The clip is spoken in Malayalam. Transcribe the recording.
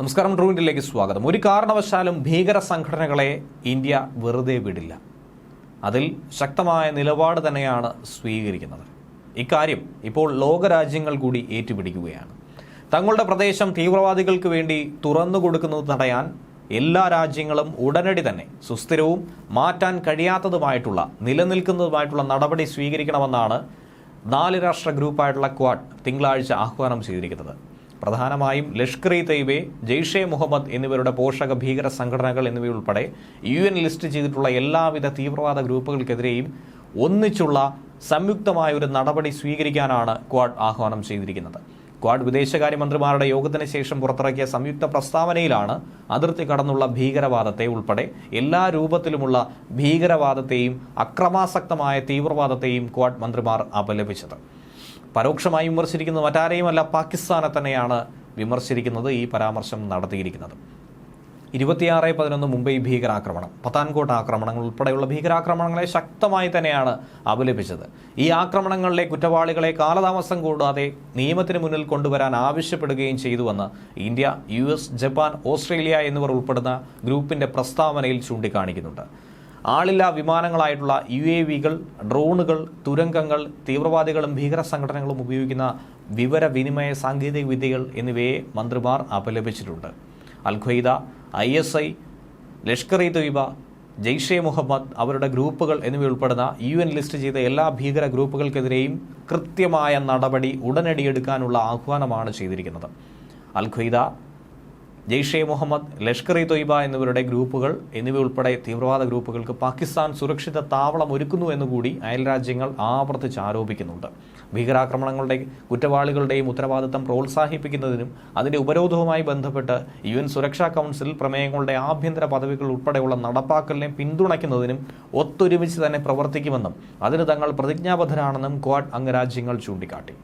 നമസ്കാരം ട്രൂവിന്റിലേക്ക് സ്വാഗതം. ഒരു കാരണവശാലും ഭീകര സംഘടനകളെ ഇന്ത്യ വെറുതെ വിടില്ല. അതിൽ ശക്തമായ നിലപാട് തന്നെയാണ് സ്വീകരിക്കുന്നത്. ഇക്കാര്യം ഇപ്പോൾ ലോകരാജ്യങ്ങൾ കൂടി ഏറ്റുപിടിക്കുകയാണ്. തങ്ങളുടെ പ്രദേശം തീവ്രവാദികൾക്ക് വേണ്ടി തുറന്നു കൊടുക്കുന്നത് തടയാൻ എല്ലാ രാജ്യങ്ങളും ഉടനടി തന്നെ സുസ്ഥിരവും മാറ്റാൻ കഴിയാത്തതുമായിട്ടുള്ള നിലനിൽക്കുന്നതുമായിട്ടുള്ള നടപടി സ്വീകരിക്കണമെന്നാണ് നാല് രാഷ്ട്ര ഗ്രൂപ്പായിട്ടുള്ള ക്വാഡ് തിങ്കളാഴ്ച ആഹ്വാനം ചെയ്തിരിക്കുന്നത്. പ്രധാനമായും ലഷ്കർ ഇ തൈബെ ജെയ്ഷെ മുഹമ്മദ് എന്നിവരുടെ പോഷക ഭീകര സംഘടനകൾ എന്നിവയുൾപ്പെടെ യു എൻ ലിസ്റ്റ് ചെയ്തിട്ടുള്ള എല്ലാവിധ തീവ്രവാദ ഗ്രൂപ്പുകൾക്കെതിരെയും ഒന്നിച്ചുള്ള സംയുക്തമായ ഒരു നടപടി സ്വീകരിക്കാനാണ് ക്വാഡ് ആഹ്വാനം ചെയ്തിരിക്കുന്നത്. ക്വാഡ് വിദേശകാര്യമന്ത്രിമാരുടെ യോഗത്തിന് ശേഷം പുറത്തിറക്കിയ സംയുക്ത പ്രസ്താവനയിലാണ് അതിർത്തി കടന്നുള്ള ഭീകരവാദത്തെ ഉൾപ്പെടെ എല്ലാ രൂപത്തിലുമുള്ള ഭീകരവാദത്തെയും അക്രമാസക്തമായ തീവ്രവാദത്തെയും ക്വാഡ് മന്ത്രിമാർ അപലപിച്ചത്. പരോക്ഷമായി വിമർശിക്കുന്നത് മറ്റാരെയുമല്ല പാകിസ്ഥാനെ തന്നെയാണ് വിമർശിച്ചിരിക്കുന്നത് ഈ പരാമർശം നടത്തിയിരിക്കുന്നത്. ഇരുപത്തിയാറ് പതിനൊന്ന് മുംബൈ ഭീകരാക്രമണം. പത്താൻകോട്ട് ആക്രമണങ്ങൾ ഉൾപ്പെടെയുള്ള ഭീകരാക്രമണങ്ങളെ ശക്തമായി തന്നെയാണ് അപലപിച്ചത്. ഈ ആക്രമണങ്ങളിലെ കുറ്റവാളികളെ കാലതാമസം കൂടാതെ നിയമത്തിന് മുന്നിൽ കൊണ്ടുവരാൻ ആവശ്യപ്പെടുകയും ചെയ്തുവെന്ന് ഇന്ത്യ യു ജപ്പാൻ ഓസ്ട്രേലിയ എന്നിവർ ഉൾപ്പെടുന്ന ഗ്രൂപ്പിന്റെ പ്രസ്താവനയിൽ ചൂണ്ടിക്കാണിക്കുന്നുണ്ട്. ആളില്ലാ വിമാനങ്ങളായിട്ടുള്ള യു എ വികൾ ഡ്രോണുകൾ തുരങ്കങ്ങൾ തീവ്രവാദികളും ഭീകര സംഘടനകളും ഉപയോഗിക്കുന്ന വിവരവിനിമയ സാങ്കേതിക വിദ്യകൾ എന്നിവയെ മന്ത്രിമാർ അപലപിച്ചിട്ടുണ്ട്. Al Qaeda I S I Lashkar e Taiba Jaish Mohammed അവരുടെ ഗ്രൂപ്പുകൾ എന്നിവ ഉൾപ്പെടുന്ന യു എൻ ലിസ്റ്റ് ചെയ്ത എല്ലാ ഭീകര ഗ്രൂപ്പുകൾക്കെതിരെയും കൃത്യമായ നടപടി ഉടനടി എടുക്കാനുള്ള ആഹ്വാനമാണ് ചെയ്തിരിക്കുന്നത്. അൽ ഖ്വയ്ദ ജെയ്ഷെ മുഹമ്മദ് ലഷ്കർ ഇ തൊയ്ബ എന്നിവരുടെ ഗ്രൂപ്പുകൾ എന്നിവയുൾപ്പെടെ തീവ്രവാദ ഗ്രൂപ്പുകൾക്ക് പാകിസ്ഥാൻ സുരക്ഷിത താവളം ഒരുക്കുന്നു എന്നുകൂടി അയൽരാജ്യങ്ങൾ ആവർത്തിച്ച് ആരോപിക്കുന്നുണ്ട്. ഭീകരാക്രമണങ്ങളുടെ കുറ്റവാളികളുടെയും ഉത്തരവാദിത്തം പ്രോത്സാഹിപ്പിക്കുന്നതിനും അതിന്റെ ഉപരോധവുമായി ബന്ധപ്പെട്ട് യു എൻ സുരക്ഷാ കൗൺസിൽ പ്രമേയങ്ങളുടെ ആഭ്യന്തര പദവികൾ ഉൾപ്പെടെയുള്ള നടപ്പാക്കലിനെ പിന്തുണയ്ക്കുന്നതിനും ഒത്തൊരുമിച്ച് തന്നെ പ്രവർത്തിക്കുമെന്നും അതിന് തങ്ങൾ പ്രതിജ്ഞാബദ്ധരാണെന്നും ക്വാഡ് അംഗരാജ്യങ്ങൾ ചൂണ്ടിക്കാട്ടി.